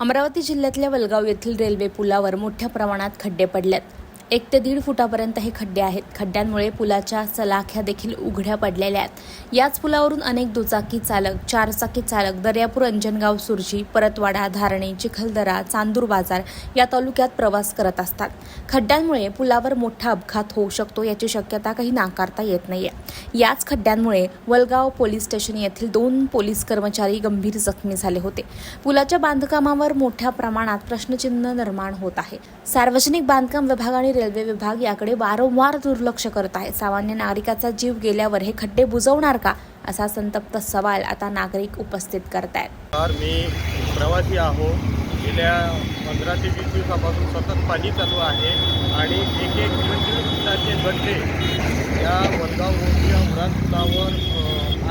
अमरावती जिल्ह्यातल्या वलगाव येथील रेल्वे पुलावर मोठ्या प्रमाणात खड्डे पडल्यात एक ते दीड फुटापर्यंत हे खड्डे आहेत. खड्ड्यांमुळे पुलाच्या सलाख्या देखील उघड्या पडलेल्या आहेत. याच पुलावरून अनेक दुचाकी चालक चारचाकी चालक दर्यापूर अंजनगाव सुरजी परतवाडा धारणे चिखलदरा चांदूर बाजार या तालुक्यात प्रवास करत असतात. खड्ड्यांमुळे पुलावर मोठा अपघात होऊ शकतो याची शक्यता काही नाकारता येत नाहीये. याच खड्ड्यांमुळे वलगाव पोलीस स्टेशन येथील दोन पोलीस कर्मचारी गंभीर जखमी झाले होते. पुलाच्या बांधकामावर मोठ्या प्रमाणात प्रश्नचिन्ह निर्माण होत आहे. सार्वजनिक बांधकाम विभागाने रेल्वे विभाग याकडे वारंवार दुर्लक्ष करत आहे. सामान्य नागरिकाचा जीव गेल्यावर हे खड्डे बुजवणार का? असा संतप्त सवाल आता नागरिक उपस्थित करत तर मी प्रवासी आहो. गेल्या पंधरा ते वीस दिवसापासून सतत पाणी चालू आहे आणि एक एक दीड फुटाचे गड्डे या वडगाव रोडच्या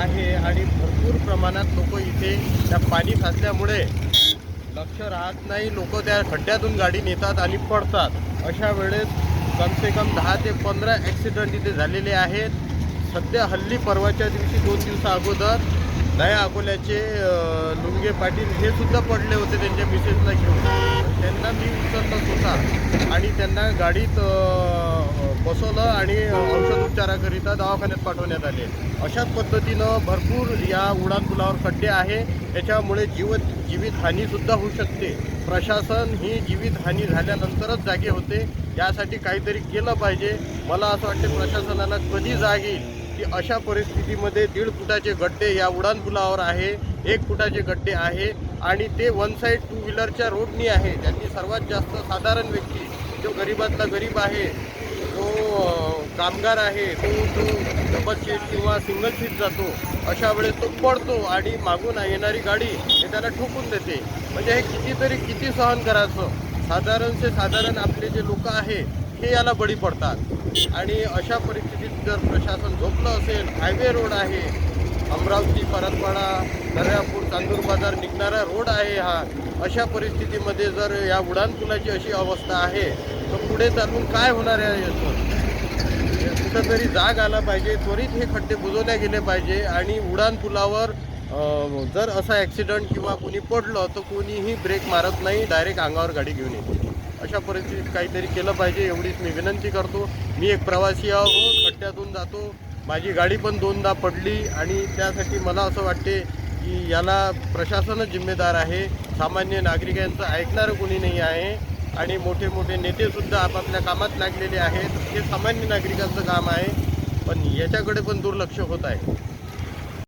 आहे आणि भरपूर प्रमाणात लोक इथे त्या पाणी साचल्यामुळे लक्ष राहत नाही. लोक त्या खड्ड्यातून गाडी नेतात आणि पडतात. अशा वेळेस कम से कम दहा ते पंधरा ॲक्सिडेंट इथे झालेले आहेत. सध्या हल्ली परवाच्या दिवशी दोन दिवसा अगोदर नया अकोल्याचे लुंगे पाटील हे सुद्धा पडले होते त्यांच्या मिसेसला घेऊन. त्यांना मी उचललाच होता आणि त्यांना गाडीत बसवलं आणि औषध उपचाराकरिता दवाखान्यात पाठवण्यात आले. अशाच पद्धतीनं भरपूर या उडान पुलावर खड्डे आहे. त्याच्यामुळे जीव जीवितहानीसुद्धा होऊ शकते. प्रशासन ही जीवितहानी झाल्यानंतरच जागे होते. यासाठी काहीतरी केलं पाहिजे. मला असं वाटते प्रशासनाला कधी जाग येईल की अशा परिस्थितीमध्ये दीड फुटाचे गड्डे या उड्डाणपुलावर आहे एक फुटाचे गड्डे आहे आणि ते वन साईड टू व्हीलरच्या रोडनी आहे. त्यांनी सर्वात जास्त साधारण व्यक्ती जो गरीबातला गरीब आहे कामगार आहे तो जो डबल सीट किंवा सिंगल सीट जातो अशा वेळेस तो पडतो आणि मागून येणारी गाडी हे त्याला ठोकून देते. म्हणजे हे कितीतरी किती सहन करायचं? साधारणचे साधारण आपले जे लोक आहे हे याला बळी पडतात. आणि अशा परिस्थितीत जर प्रशासन झोपलं असेल हायवे रोड आहे अमरावती परतवाडा दर्यापूर चांदूर बाजार निघणारा रोड आहे हा अशा परिस्थितीमध्ये जर या उड्डाणपुलाची अशी अवस्था आहे तर पुढे चालून काय होणार आहे याचं? कुठंतरी जाग आला पाहिजे त्वरित हे खड्डे बुजवले गेले पाहिजे आणि उडान पुलावर जर असा ॲक्सिडंट किंवा कोणी पडलं तर कोणीही ब्रेक मारत नाही डायरेक्ट अंगावर गाडी घेऊन येते. अशा परिस्थितीत काहीतरी केलं पाहिजे एवढीच मी विनंती करतो. मी एक प्रवासी आहो खड्ड्यातून जातो. माझी गाडी पण दोनदा पडली आणि त्यासाठी मला असं वाटते की याला प्रशासनच जिम्मेदार आहे. सामान्य नागरिकांचं ऐकणारं कोणी नाही आहे. आणि मोठे मोठे नेतेसुद्धा आपापल्या कामात लागलेले आहेत. हे सामान्य नागरिकांचं काम आहे. पण याच्याकडे पण दुर्लक्ष होत आहे.